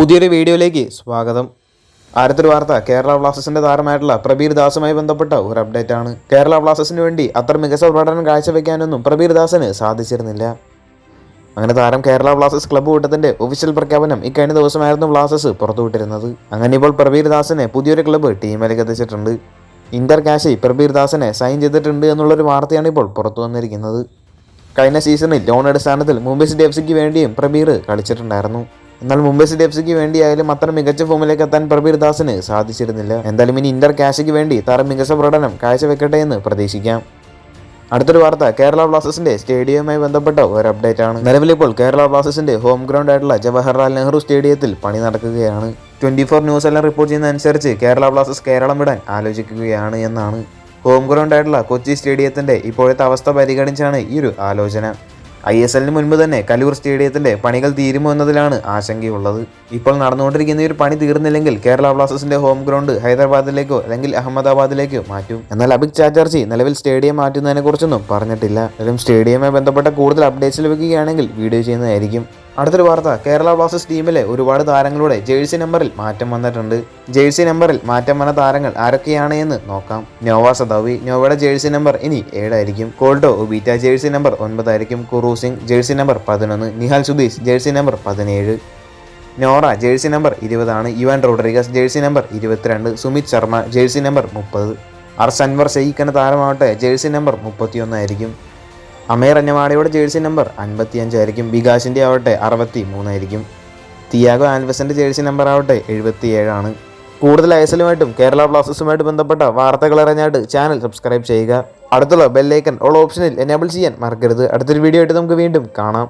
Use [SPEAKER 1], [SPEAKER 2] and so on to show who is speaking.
[SPEAKER 1] പുതിയൊരു വീഡിയോയിലേക്ക് സ്വാഗതം. ആരത്തൊരു വാർത്ത കേരള ബ്ലാസ്റ്റേഴ്സിന്റെ താരമായിട്ടുള്ള പ്രബീർ ദാസുമായി ബന്ധപ്പെട്ട ഒരു അപ്ഡേറ്റ് ആണ്. കേരള ബ്ലാസ്റ്റേഴ്സിന് വേണ്ടി അത്ര മികച്ച പ്രകടനം കാഴ്ചവെക്കാനൊന്നും പ്രബീർ ദാസിന് സാധിച്ചിരുന്നില്ല. അങ്ങനെ താരം കേരള ബ്ലാസ്റ്റേഴ്സ് ക്ലബ്ബ് കൂട്ടത്തിന്റെ ഒഫീഷ്യൽ പ്രഖ്യാപനം ഇക്കഴിഞ്ഞ ദിവസമായിരുന്നു ബ്ലാസ്റ്റേഴ്സ് പുറത്തുവിട്ടിരുന്നത്. അങ്ങനെ ഇപ്പോൾ പ്രബീർ ദാസിനെ പുതിയൊരു ക്ലബ്ബ് ടീമിലേക്ക് എത്തിച്ചിട്ടുണ്ട്. ഇന്റർ കാശി പ്രബീർ ദാസിനെ സൈൻ ചെയ്തിട്ടുണ്ട് എന്നുള്ളൊരു വാർത്തയാണ് ഇപ്പോൾ പുറത്തു വന്നിരിക്കുന്നത്. കഴിഞ്ഞ സീസണിൽ ലോൺ അടിസ്ഥാനത്തിൽ മുംബൈ സിറ്റി എഫ് സിക്ക് വേണ്ടിയും പ്രബീർ കളിച്ചിട്ടുണ്ടായിരുന്നു. എന്നാൽ മുംബൈ സിറ്റി എഫ് സിക്ക് വേണ്ടിയായാലും അത്ര മികച്ച ഫോമിലേക്ക് എത്താൻ പ്രബീർ ദാസിന് സാധിച്ചിരുന്നില്ല. എന്തായാലും ഇനി ഇന്റർ കാശിക്ക് വേണ്ടി താരം മികച്ച പ്രകടനം കാഴ്ചവെക്കട്ടെ എന്ന് പ്രതീക്ഷിക്കാം. അടുത്തൊരു വാർത്ത കേരള ബ്ലാസ്റ്റേഴ്സിന്റെ സ്റ്റേഡിയവുമായി ബന്ധപ്പെട്ട ഒരു അപ്ഡേറ്റ് ആണ്. നിലവിലിപ്പോൾ കേരള ബ്ലാസ്റ്റേഴ്സിന്റെ ഹോം ഗ്രൗണ്ട് ആയിട്ടുള്ള ജവഹർലാൽ നെഹ്റു സ്റ്റേഡിയത്തിൽ പണി നടക്കുകയാണ്. ട്വന്റി ഫോർ ന്യൂസ് എല്ലാം റിപ്പോർട്ട് ചെയ്യുന്ന അനുസരിച്ച് കേരള ബ്ലാസ്റ്റേഴ്സ് കേരളം വിടാൻ ആലോചിക്കുകയാണ് എന്നാണ്. ഹോം ഗ്രൗണ്ട് ആയിട്ടുള്ള കൊച്ചി സ്റ്റേഡിയത്തിന്റെ ഇപ്പോഴത്തെ അവസ്ഥ പരിഗണിച്ചാണ് ഈ ഒരു ആലോചന. ഐ എസ് എല്ലിന് മുൻപ് തന്നെ കലൂർ സ്റ്റേഡിയത്തിന്റെ പണികൾ തീരുമോ എന്നതിലാണ് ആശങ്കയുള്ളത്. ഇപ്പോൾ നടന്നുകൊണ്ടിരിക്കുന്ന ഈ ഒരു പണി തീർന്നില്ലെങ്കിൽ കേരള ബ്ലാസ്റ്റേഴ്സിന്റെ ഹോം ഗ്രൗണ്ട് ഹൈദരാബാദിലേക്കോ അല്ലെങ്കിൽ അഹമ്മദാബാദിലേക്കോ മാറ്റും. എന്നാൽ അബിക് ചാറ്റർജി നിലവിൽ സ്റ്റേഡിയം മാറ്റുന്നതിനെ കുറിച്ചൊന്നും പറഞ്ഞിട്ടില്ല. എന്നാലും സ്റ്റേഡിയവുമായി ബന്ധപ്പെട്ട കൂടുതൽ അപ്ഡേറ്റ്സ് ലഭിക്കുകയാണെങ്കിൽ വീഡിയോ ചെയ്യുന്നതായിരിക്കും. അടുത്തൊരു വാർത്ത. കേരള ബ്ലാസ്റ്റേഴ്സ് ടീമിലെ ഒരുപാട് താരങ്ങളുടെ ജേഴ്സി നമ്പറിൽ മാറ്റം വന്നിട്ടുണ്ട്. ജേഴ്സി നമ്പറിൽ മാറ്റം വന്ന താരങ്ങൾ ആരൊക്കെയാണ് എന്ന് നോക്കാം. Noah Sadaoui. നോവയുടെ ജേഴ്സി നമ്പർ ഇനി ഏഴായിരിക്കും. കോൾട്ടോ ഒബീറ്റ ജേഴ്സി നമ്പർ ഒൻപതായിരിക്കും. കുറു സിംഗ് ജേഴ്സി നമ്പർ പതിനൊന്ന്. നിഹാൽ സുധീഷ് ജേഴ്സി നമ്പർ പതിനേഴ്. നോറ ജേഴ്സി നമ്പർ ഇരുപതാണ്. യുവാൻ റോഡ്രിഗസ് ജേഴ്സി നമ്പർ ഇരുപത്തിരണ്ട്. സുമിത് ശർമ്മ ജേഴ്സി നമ്പർ മുപ്പത്. അർസൻവർ ഷെയ്ഖ് എന്ന താരമാവട്ടെ ജേഴ്സി നമ്പർ മുപ്പത്തിയൊന്നായിരിക്കും. അമേർ അന്നവാടയുടെ ജേഴ്സി നമ്പർ അൻപത്തിയഞ്ചായിരിക്കും വികാസിന്റെ ആവട്ടെ അറുപത്തി മൂന്നായിരിക്കും തിയാഗോ ആൽവസിന്റെ ജേഴ്സി നമ്പർ ആവട്ടെ എഴുപത്തിയേഴാണ്. കൂടുതൽ ഐസലുമായിട്ടും കേരള ബ്ലാസ്റ്റേഴ്സുമായിട്ട് ബന്ധപ്പെട്ട വാർത്തകൾ അറിഞ്ഞായിട്ട് ചാനൽ സബ്സ്ക്രൈബ് ചെയ്യുക. അടുത്തുള്ള ബെല്ലൈക്കൺ ഓൾ ഓപ്ഷനിൽ എനേബിൾ ചെയ്യാൻ മറക്കരുത്. അടുത്തൊരു വീഡിയോ ആയിട്ട് നമുക്ക് വീണ്ടും കാണാം.